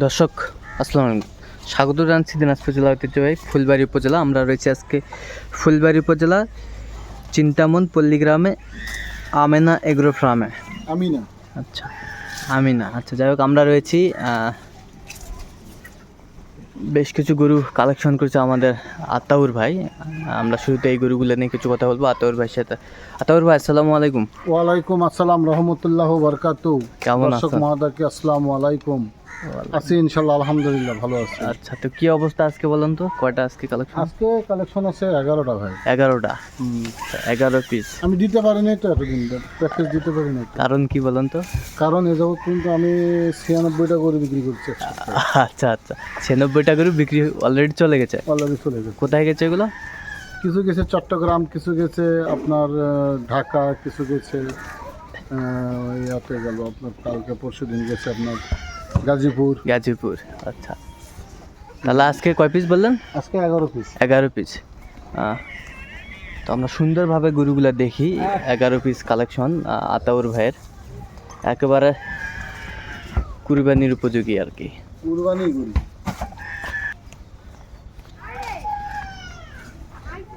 দর্শক আসসালামু আলাইকুম। স্বাগত জানাচ্ছি দিনাজপুর জেলা ঐতিহ্যবাহী ফুলবাড়ি উপজেলা। আমরা রয়েছি আজকে ফুলবাড়ি উপজেলা চিন্তামন পল্লী গ্রামে আমেনা এগ্রো ফার্মে। আমিনা। আচ্ছা আমিনা। আচ্ছা যাই হোক আমরা রয়েছি বেশ কিছু গরু কালেকশন করেছে আমাদের আতাউর ভাই। আমরা শুরুতে এই গরুগুলো নিয়ে কিছু কথা বলব। আতাউর ভাইয়ের সাথে। আতাউর ভাই আসসালামু আলাইকুম। ওয়ালাইকুম আসসালাম রহমতুল্লাহ বরকাত কেমন আছেন? মহাদাকে আসসালামু আলাইকুম। আছি ইনশাল্লাহ আলহামদুলিল্লাহ ভালো আছি। আচ্ছা তো কি অবস্থা আজকে বলেন তো? কয়টা আজকে কালেকশন আজকে কালেকশন আছে এগারোটা ভাই। এগারোটা? এগারো পিস আমি দিতে পারিনি তো এতদিন প্র্যাকটিস দিতে পারিনি। কারণ কি বলেন তো? কারণ এ যাবৎ কিন্তু আমি ছিয়ানব্বইটা করে বিক্রি করছি আচ্ছা আচ্ছা। ছিয়ানব্বইটা করে বিক্রি অলরেডি চলে গেছে? অলরেডি চলে গেছে। কোথায় গেছে এগুলো? কিছু গেছে চট্টগ্রাম কিছু গেছে আপনার ঢাকা কিছু গেছে ইয়াতে গেল আপনার কালকে পরশু দিন গেছে আপনার গাজীপুর। গাজীপুর আচ্ছা। তাহলে আজকে কয় পিস বললেন? আজকে এগারো পিস এগারো পিস তো আমরা সুন্দরভাবে গরুগুলা দেখি এগারো পিস কালেকশন আতাউর ভাইয়ের। একেবারে কুরবানির উপযোগী আর কি। কুরবানি করি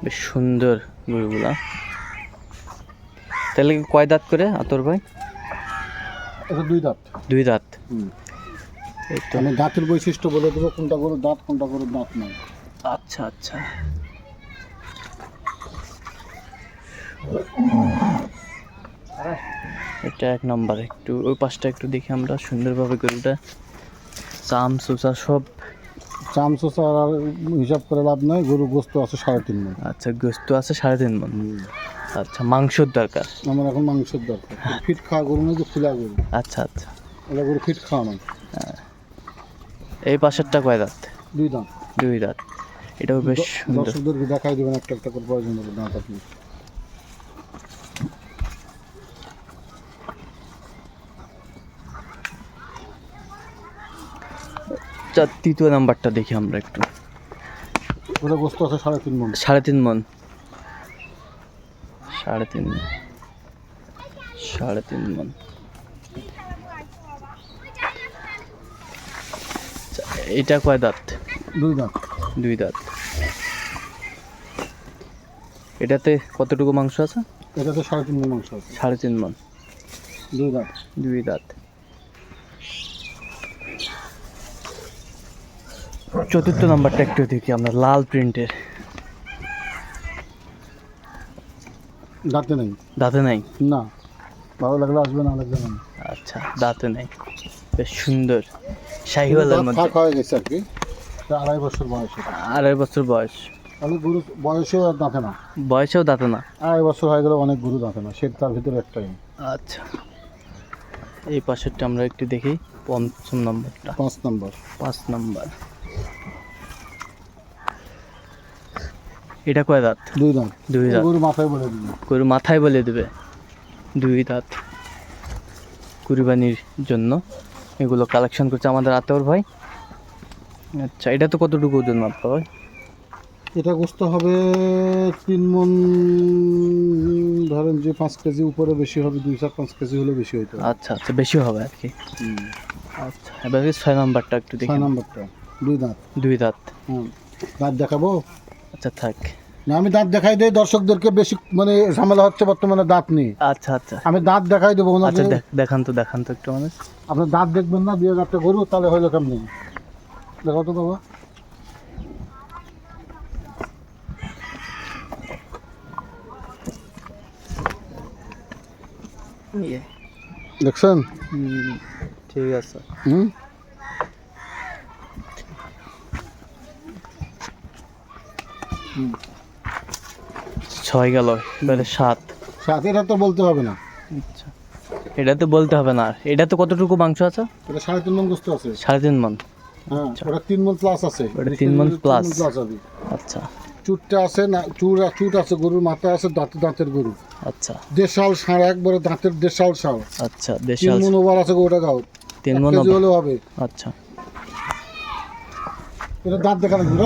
বেশ সুন্দর গরুগুলা। তাহলে কয় দাঁত করে আতর ভাই? দুই দাঁত। দুই দাঁত। হুম। আমি দাঁতের বৈশিষ্ট্য বলে দেবো কোনটা করে দাঁত কোনটা করে দাঁত নাই আচ্ছা আচ্ছা। এটা এক নম্বর একটু ওই পাশটা একটু দেখি আমরা সুন্দরভাবে গরুটা। চাম সুসা সব। চামচোচা আর হিসাব করে লাভ নাই গরু গোস্ত আছে সাড়ে তিন মন। আচ্ছা গোস্ত আছে সাড়ে তিন মন। আচ্ছা মাংসর দরকার। আমার এখন মাংসের দরকার। ফিট খাওয়া গরু না যে ফুলা গরু। আচ্ছা আচ্ছা। এটা গরু ফিট খাওয়া নয়। এই পাশেরটা কয় দাঁত? দুই দাঁত। দুই দাঁত। এটাও বেশ সুন্দর। দর্শকদেরকে দেখাই দেবেন একটা একটা করে প্রয়োজন হবে দাঁত আপনি। তৃতীয় নাম্বারটা দেখি আমরা একটু। ওটা গোস্ত আছে সাড়ে তিন মন সাড়ে তিন মন সাড়ে তিন মন সাড়ে তিন মন এটা কয় দাঁত? দুই দাঁত। দুই দাঁত। এটাতে কতটুকু মাংস আছে? এটাতে সাড়ে তিন মন মাংস আছে। সাড়ে তিন মন দুই দাঁত। দুই দাঁত। চতুর্থ নাম্বারটা একটু দেখি আমরা লাল প্রিন্টের। দাঁতে নেই। দাঁতে নেই? না। ভালো লাগলে আসবে না লাগবে না। আচ্ছা দাঁতে নেই। বেশ সুন্দর। শাহিওয়ালের মধ্যে। ফাঁক হয়ে গেছে আর কি। আড়াই বছর বয়স। আড়াই বছর বয়স। তাহলে গরু বয়সেও দাঁতে না। বয়সেও দাঁতে না। আড়াই বছর হয়ে গেলে অনেক গরু দাঁতে না। সেটা তার ভিতরে একটাই। আচ্ছা। এই পাশেরটা আমরা একটু দেখি। পঞ্চম নম্বরটা। পাঁচ নম্বর। পাঁচ নম্বর। এটা কয় দাঁত? দুই দাঁত। দুই দাঁত। গরু মাথায় বলে দিবি। গরু মাথায় বলে দেবে। দুই দাঁত। কুরবানির জন্য। এগুলো কালেকশন করছে আমাদের আতর ভাই। আচ্ছা এটা তো কতটুকু ওজন মাপা ভাই? এটা গোস্ত হবে তিন মন ধরেন যে পাঁচ কেজি উপরে বেশি হবে দুই চার পাঁচ কেজি হলে বেশি হইতে আচ্ছা আচ্ছা বেশি হবে আর কি। আচ্ছা এবার ছয় নাম্বারটা একটু দেখি। ছয় নম্বরটা দুই দাঁত। দুই দাঁত। হুম। দাঁত দেখাবো? আচ্ছা থাক। না আমি দাঁত দেখাই দেই দর্শকদেরকে বেশি মানে ঝামেলা হচ্ছে বর্তমানে দাঁত নেই আচ্ছা আচ্ছা। আমি দাঁত দেখাই দেবো আচ্ছা দেখ- দেখান তো দেখান তো একটু মানে আপনি দাঁত দেখবেন না দিয়ে দাঁতটা গরু তাহলে হইল কেমনি? দেখো তো বাবা। দেখছেন? ঠিক আছে। হুম। ছয় গেল এবারে সাত। সাথে এটা তো বলতে হবে না। আচ্ছা। এটা তো বলতে হবে না। এটা তো কতটুকু মাংস আছে? এটা সাড়ে তিন মন গোস্ত আছে। সাড়ে তিন মন। হ্যাঁ ওটা তিন মন প্লাস আছে। ওটা তিন plus। প্লাস আচ্ছা। চুটটা আছে না চুর চুট আছে গরুর মাথা আছে দাঁত দাঁতের গরু। আচ্ছা। দেশাল ষাঁড় একবারে দাঁতের দেশাল ষাঁড় আচ্ছা তিন মন ওভার আছে গোটা গাও তিন মন হবে। আচ্ছা। এটা দাঁত দেখা লাগবে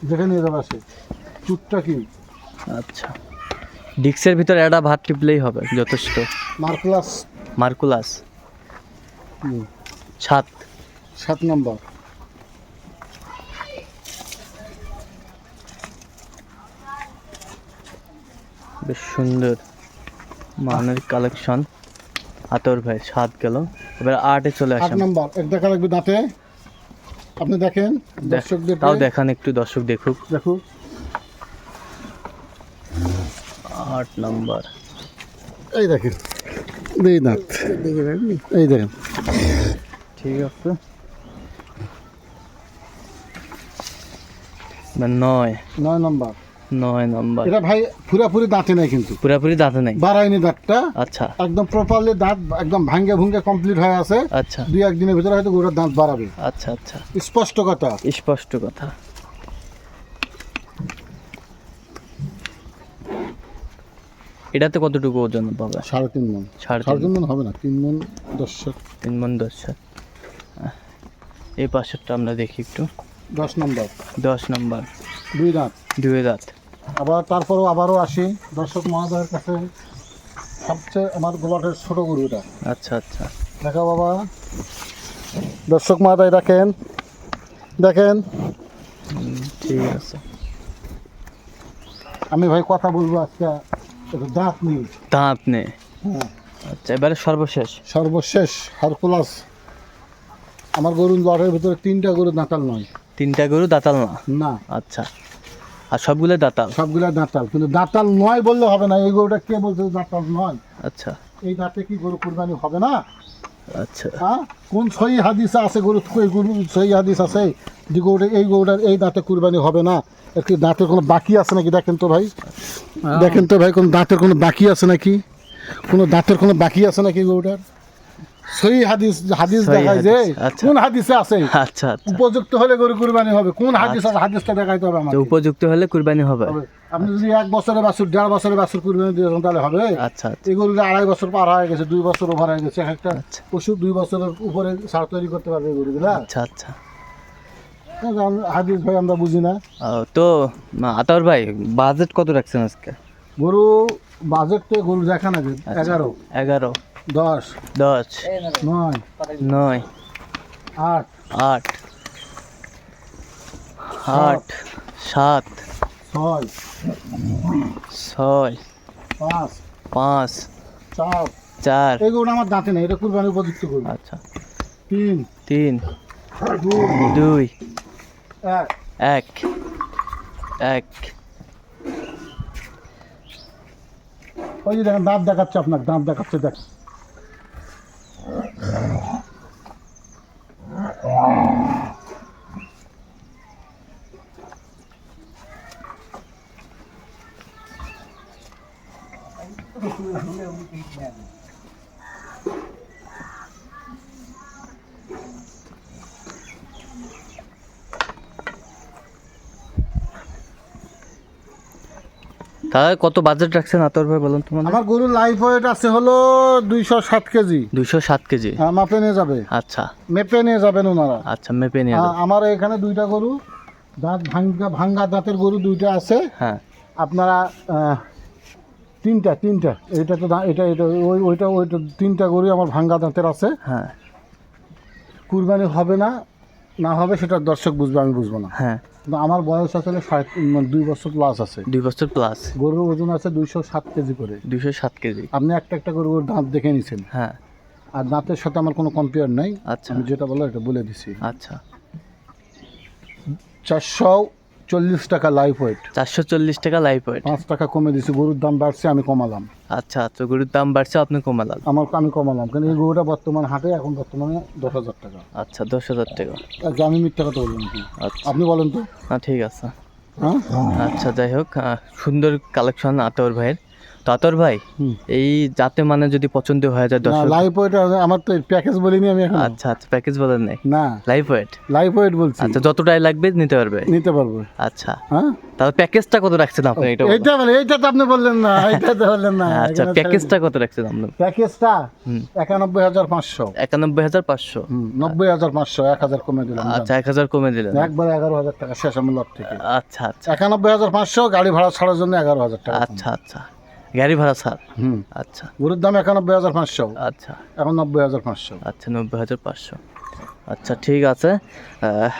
না দেখে নিয়ে যাবে আসে। চুটটা কি? আচ্ছা। ডিক্সের ভিতরে একটা ভাত টিপলেই হবে যথেষ্ট। মার্কলাস। মার্কুলাস। সাত সাত নম্বর। বেশ সুন্দর মানের কালেকশন আতর ভাই সাত গেল। এবার আটে চলে আট আসেন। নম্বর এক দেখা দাঁতে? আপনি দেখেন? দর্শকদের তাও দেখান একটু দর্শক দেখুক। দেখুক। আট নাম্বার। এই দেখেন এই দাঁত এই দেখেন। ঠিক আছে। নয়। নয় নম্বর। নয় নাম্বার। এটা ভাই পুরাপুরি দাঁতে নাই কিন্তু। পুরাপুরি দাঁতে নাই? বাড়ায়নি দাঁতটা। আচ্ছা। একদম প্রপারলি দাঁত একদম ভাঙ্গে ভুঙ্গে কমপ্লিট হয়ে আছে। আচ্ছা। দুই একদিনের ভিতরে হয়তো গরুর দাঁত বাড়াবে। আচ্ছা আচ্ছা। স্পষ্ট কথা। স্পষ্ট কথা। এটাতে কতটুকু ওজন পাবে? সাড়ে তিন মন সাড়ে সাড়ে তিন মন হবে না তিন মন দশ তিন মন দশ। এই পাশেরটা আমরা দেখি একটু। দশ নম্বর। দশ নাম্বার। দুই দাঁত। দুই দাঁত। আবার তারপরও আবারও আসি। দর্শক মহোদয়ের কাছে সবচেয়ে আমার গোলাটের ছোট গরুটা। আচ্ছা আচ্ছা। দেখা বাবা। দর্শক মহোদয় দেখেন। দেখেন। ঠিক আছে। আমি ভাই কথা বলব আজকে দাঁত নেই দাঁত নেই হ্যাঁ। আচ্ছা এবারে সর্বশেষ। সর্বশেষ হারকুলাস আমার গরুর লটের ভিতরে তিনটা গরু দাঁতাল নয়। তিনটা গরু দাঁতাল না? না। আচ্ছা। আর সবগুলো দাঁতাল? সবগুলা দাঁতাল কিন্তু দাঁতাল নয় বললে হবে না। এই গরুটা কে বলছে দাঁতাল নয়? আচ্ছা। এই দাঁতে কি গরু কুরবানি হবে না? আচ্ছা। হ্যাঁ? কোন সহি হাদিস আছে গরু এই গরু সহি হাদিস আছে যে গরুটা এই গরুটার এই দাঁতে কুরবানি হবে না? এর কি দাঁতের কোনো বাকি আছে নাকি? দেখেন তো ভাই। দেখেন তো ভাই কোনো দাঁতের কোনো বাকি আছে নাকি? কোনো দাঁতের কোনো বাকি আছে নাকি গরুটার? সহি হাদিস হাদিস দেখায় যে আচ্ছা। কোন হাদিসে আছে? আচ্ছা আচ্ছা। উপযুক্ত হলে গরু কুরবানি হবে। কোন হাদিস আছে? হাদিসটা দেখাইতে হবে আমাকে। উপযুক্ত হলে কুরবানি হবে। আপনি যদি এক বছরে বাছুর দেড় বছরে বাছুর কুরবানি দিয়েছেন তাহলে হবে। আচ্ছা আচ্ছা। এই গরুটা আড়াই বছর পার হয়ে গেছে দুই বছর ওভার হয়ে গেছে। একটা আচ্ছা। পশু দুই বছরের উপরে সার তৈরি করতে পারবে গরুগুলা। আচ্ছা আচ্ছা। হাদিস ভাই আমরা বুঝি না। তো আতর ভাই বাজেট কত রাখছেন আজকে? গরু বাজেট তো গরু দেখা না আচ্ছা। এগারো। এগারো। দশ দশ নয় নয় আট আট আট সাত ছয় ছয় পাঁচ পাঁচ চার। চার। গরুটা আমার দাঁতে নেই এটা কুরবানি উপযুক্ত গরু আচ্ছা। তিন তিন দুই এক। এক ওই যে দেখেন দাঁত দেখাচ্ছে আপনার দাঁত দেখাচ্ছে দেখ। তাহলে কত বাজেট রাখছেন আতর ভাই বলুন তো মানে? আমার গরুর লাইফ ওয়েট আছে হলো দুইশো সাত কেজি। দুইশো সাত কেজি? হ্যাঁ, মাপে নিয়ে যাবে। আচ্ছা। মেপে নিয়ে যাবেন ওনারা। আচ্ছা মেপে নিয়ে আমার এখানে দুইটা গরু দাঁত ভাঙ্গা ভাঙ্গা দাঁতের গরু দুইটা আছে। হ্যাঁ। আপনারা তিনটা তিনটা। এটা তো এটা এটা ওই ওইটা ওইটা তিনটা গরু আমার ভাঙ্গা দাঁতের আছে। হ্যাঁ। কুরবানি হবে না। না হবে সেটা দর্শক বুঝবে আমি বুঝব না। হ্যাঁ। আমার বয়স আসলে মানে দুই বছর প্লাস আছে। দুই বছর প্লাস গরুর ওজন আছে দুইশো সাত কেজি করে। দুইশো সাত কেজি। আপনি একটা একটা গরুর দাঁত দেখে নিছেন। হ্যাঁ। আর দাঁতের সাথে আমার কোনো কম্পেয়ার নাই। আচ্ছা। আমি যেটা বলো এটা বলে দিছি। আচ্ছা। চারশো চল্লিশ টাকা লাইফ ওয়েট চারশো চল্লিশ টাকা লাইফ ওয়েট পাঁচ টাকা কমে দিছি গরুর দাম বাড়ছে আমি কমালাম। আচ্ছা আচ্ছা গরুর দাম বাড়ছে আপনি কমালাম। আমার আমি কমালাম কিন্তু এই গরুটা বর্তমান হাটে এখন বর্তমানে দশ হাজার টাকা। আচ্ছা দশ হাজার টাকা। আচ্ছা আমি মিথ্যা কথা বললাম কি? আচ্ছা। আপনি বলেন তো। না ঠিক আছে। হ্যাঁ? আচ্ছা যাই হোক সুন্দর কালেকশন আতর ভাইয়ের। তো আতর ভাই এই যাতে মানে যদি পছন্দ হয়ে যায় দর্শক লাইফ ওয়েট আমার তো প্যাকেজ বলিনি আমি এখন। আচ্ছা আচ্ছা প্যাকেজ বলেন নাই। না। লাইফ ওয়েট লাইফ ওয়েট বলছি। আচ্ছা যতটাই লাগবে নিতে পারবে। নিতে পারব। আচ্ছা। হ্যাঁ? তাহলে প্যাকেজটা কত রাখছেন আপনি? এটা। এইটা বলে এইটা তো আপনি বললেন না এইটা তো বললেন না। আচ্ছা প্যাকেজটা কত রাখছেন আপনি? প্যাকেজটা হুম। একানব্বই হাজার পাঁচশো। একানব্বই হাজার পাঁচশো। হুম, নব্বই হাজার পাঁচশো এক হাজার কমে দিলাম। আচ্ছা এক হাজার কমে দিলেন। একবার এগারো হাজার টাকা শেষ আমি লট থেকে। আচ্ছা আচ্ছা। একানব্বই হাজার পাঁচশো গাড়ি ভাড়া ছাড়ার জন্য এগারো হাজার টাকা। আচ্ছা আচ্ছা। গাড়ি ভাড়া স্যার? হুম। আচ্ছা। গরুর দাম একানব্বই হাজার পাঁচশো। আচ্ছা। এখন নব্বই হাজার পাঁচশো। আচ্ছা নব্বই হাজার পাঁচশো। আচ্ছা ঠিক আছে।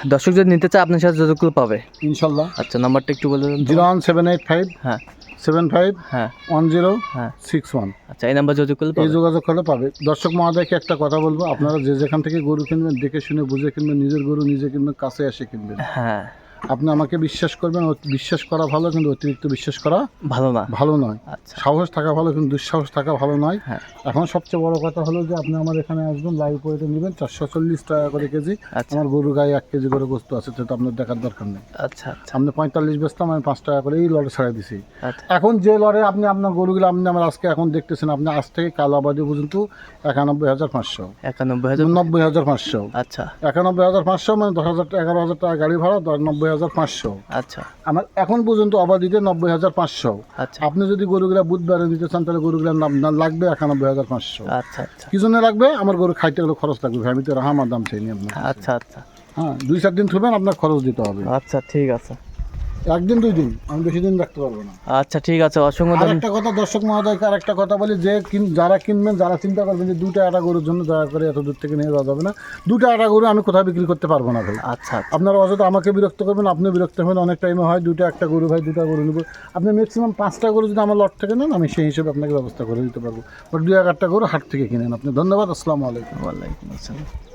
দর্শক যদি নিতে চায় আপনার সাথে যোগাযোগ পাবে। ইনশাল্লাহ। আচ্ছা নাম্বারটা একটু বলে zero one seven eight five হ্যাঁ। সেভেন ফাইভ হ্যাঁ ওয়ান জিরো হ্যাঁ। Six one. আচ্ছা এই নাম্বার যোগাযোগ করলে এই যোগাযোগ করলে পাবে। দর্শক মহোদয়কে একটা কথা বলব আপনারা যে যেখান থেকে গরু কিনবেন দেখে শুনে বুঝে কিনবেন নিজের গরু নিজে কিনবেন কাছে এসে কিনবেন। হ্যাঁ। আপনি আমাকে বিশ্বাস করবেন বিশ্বাস করা ভালো কিন্তু অতিরিক্ত বিশ্বাস করা ভালো না। ভালো নয়। আচ্ছা। সাহস থাকা ভালো কিন্তু দুঃসাহস থাকা ভালো নয়। হ্যাঁ। এখন সবচেয়ে বড় কথা হলো যে আপনি আমার এখানে আসবেন লাইভ ওয়েটে নেবেন চারশো চল্লিশ টাকা করে কেজি। আচ্ছা। আমার গরু গায়ে এক কেজি করে বস্তু আছে সেটা আপনার দেখার দরকার নেই। আচ্ছা আচ্ছা। আপনি পঁয়তাল্লিশ বেচতাম আমি পাঁচ টাকা করে এই লড়ে ছাড়া দিছি। এখন যে লড়ে আপনি আপনার গরুগুলো আপনি আমার আজকে এখন দেখতেছেন আপনি আজ থেকে কাল আবাদি পর্যন্ত একানব্বই হাজার পাঁচশো। একানব্বই হাজার নব্বই হাজার পাঁচশো। আচ্ছা। একানব্বই হাজার পাঁচশো মানে দশ হাজার এগারো হাজার টাকা গাড়ি ভাড়া দশ নব্বই হাজার পাঁচশো। আচ্ছা। আমার এখন পর্যন্ত অবাদিতে নব্বই হাজার পাঁচশো। আচ্ছা। আপনি যদি গরুগুলা বুধবারে দিতে চান তাহলে গরুগুলার নাম লাগবে একানব্বই হাজার পাঁচশো। আচ্ছা আচ্ছা। কি জন্য লাগবে? আমার গরু খাইতে গেলে খরচ লাগবে আমি তো রাহা আমার দাম চাই আপনার আচ্ছা আচ্ছা। হ্যাঁ দুই চার দিন থুবেন আপনার খরচ দিতে হবে। আচ্ছা ঠিক আছে। একদিন দুই দিন। আমি বেশি দিন রাখতে পারব না। আচ্ছা ঠিক আছে অসংখ্য আর একটা কথা দর্শক মহোদয়কে আর একটা কথা বলি যে যারা কিনবেন যারা চিন্তা করবেন যে দুটো আটা গরুর জন্য দয়া করে এত দূর থেকে নিয়ে যাওয়া যাবে না। দুটো আটা গরু আমি কোথাও বিক্রি করতে পারব না ভাই। আচ্ছা আচ্ছা। আপনারা অযথা আমাকে বিরক্ত করবেন আপনি বিরক্ত হবেন অনেক টাইমে হয় দুটো একটা গরু ভাই দুটো গরু নেব। আপনি ম্যাক্সিমাম পাঁচটা গরু যদি আমার লট থেকে নেন আমি সেই হিসেবে আপনাকে ব্যবস্থা করে দিতে পারব। বাট দুই এক আটটা গরু হাট থেকে কিনেন আপনি ধন্যবাদ আসসালামু আলাইকুম। ওয়ালাইকুম আসসালাম।